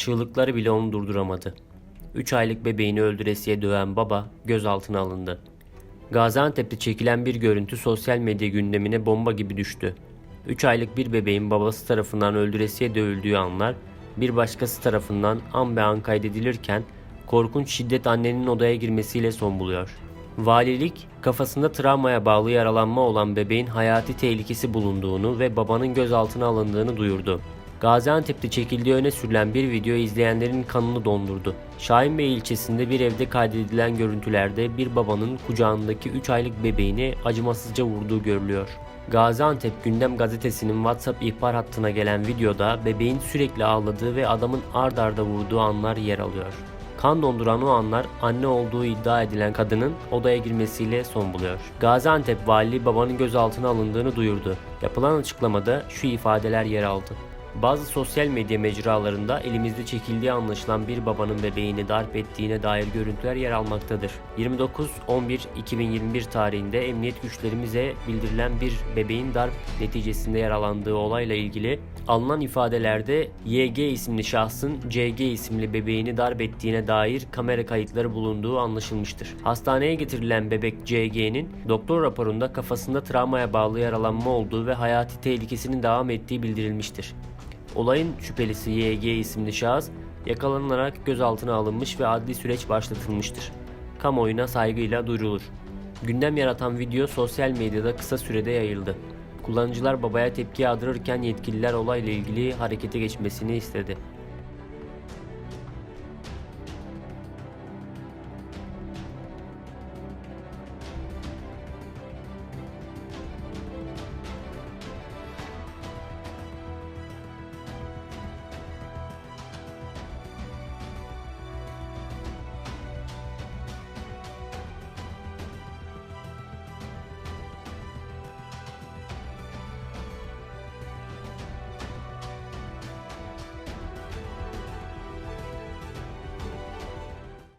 çığlıkları bile onu durduramadı. 3 aylık bebeğini öldüresiye döven baba gözaltına alındı. Gaziantep'te çekilen bir görüntü sosyal medya gündemine bomba gibi düştü. 3 aylık bir bebeğin babası tarafından öldüresiye dövüldüğü anlar bir başkası tarafından an be an kaydedilirken korkunç şiddet annenin odaya girmesiyle son buluyor. Valilik kafasında travmaya bağlı yaralanma olan bebeğin hayati tehlikesi bulunduğunu ve babanın gözaltına alındığını duyurdu. Gaziantep'te çekildiği öne sürülen bir video izleyenlerin kanını dondurdu. Şahinbey ilçesinde bir evde kaydedilen görüntülerde bir babanın kucağındaki 3 aylık bebeğini acımasızca vurduğu görülüyor. Gaziantep Gündem Gazetesi'nin WhatsApp ihbar hattına gelen videoda bebeğin sürekli ağladığı ve adamın ard arda vurduğu anlar yer alıyor. Kan donduran o anlar anne olduğu iddia edilen kadının odaya girmesiyle son buluyor. Gaziantep valiliği babanın gözaltına alındığını duyurdu. Yapılan açıklamada şu ifadeler yer aldı. Bazı sosyal medya mecralarında elimizde çekildiği anlaşılan bir babanın bebeğini darp ettiğine dair görüntüler yer almaktadır. 29-11-2021 tarihinde emniyet güçlerimize bildirilen bir bebeğin darp neticesinde yaralandığı olayla ilgili alınan ifadelerde YG isimli şahsın CG isimli bebeğini darp ettiğine dair kamera kayıtları bulunduğu anlaşılmıştır. Hastaneye getirilen bebek CG'nin doktor raporunda kafasında travmaya bağlı yaralanma olduğu ve hayati tehlikesinin devam ettiği bildirilmiştir. Olayın şüphelisi YG isimli şahıs yakalanarak gözaltına alınmış ve adli süreç başlatılmıştır. Kamuoyuna saygıyla duyurulur. Gündem yaratan video sosyal medyada kısa sürede yayıldı. Kullanıcılar babaya tepki yağdırırken yetkililer olayla ilgili harekete geçmesini istedi.